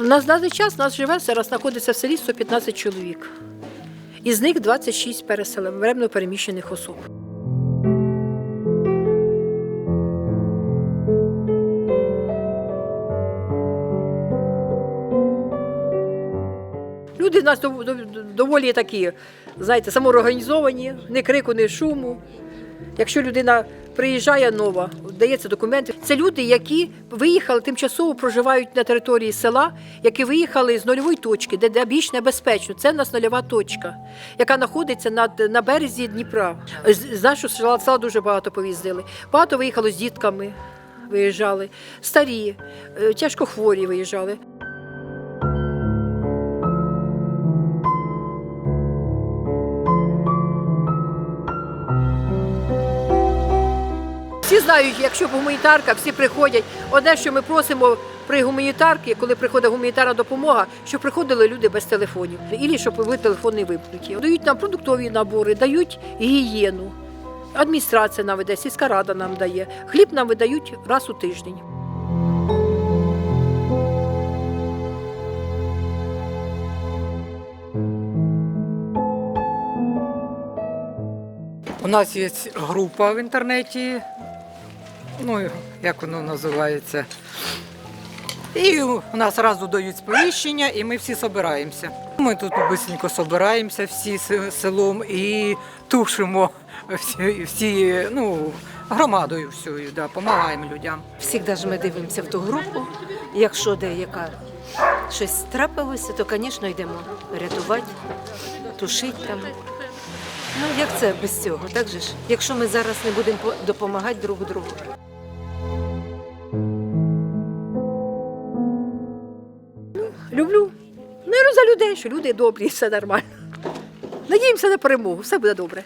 На даний час нас живе зараз знаходиться в селі 115 чоловік. Із них 26 переселен, временно переміщених особ. Люди в нас дов- дов- доволі такі, знаєте, самоорганізовані, ні крику, ні шуму. Якщо людина приїжджає нова, дається документи. Це люди, які виїхали тимчасово проживають на території села, які виїхали з нульової точки, де, де більш небезпечно. Це в нас нульова точка, яка знаходиться над, на березі Дніпра. З, з нашого села, села дуже багато повіздили. Багато виїхало з дітками, виїжджали, старі, тяжко хворі виїжджали. Всі знають, якщо гуманітарка, всі приходять. Одне, що ми просимо при гуманітарці, коли приходить гуманітарна допомога, щоб приходили люди без телефонів, і щоб були телефонні вимкнуті. Дають нам продуктові набори, дають гігієну. Адміністрація нам видає, сільська рада нам дає. Хліб нам видають раз у тиждень. У нас є група в інтернеті, ну як воно називається. І у нас одразу дають сповіщення, і ми всі збираємося. Ми тут швидко збираємося всі селом і тушимо всі, всі ну, громадою всю, да, допомагаємо людям. Ж ми дивимося в ту групу. Якщо деяка щось трапилося, то, звісно, йдемо рятувати, тушити там. Ну, як це без цього? Так же ж? Якщо ми зараз не будемо допомагати друг другу. Люблю. Миру за людей, що люди добрі, все нормально. Надіємося на перемогу, все буде добре.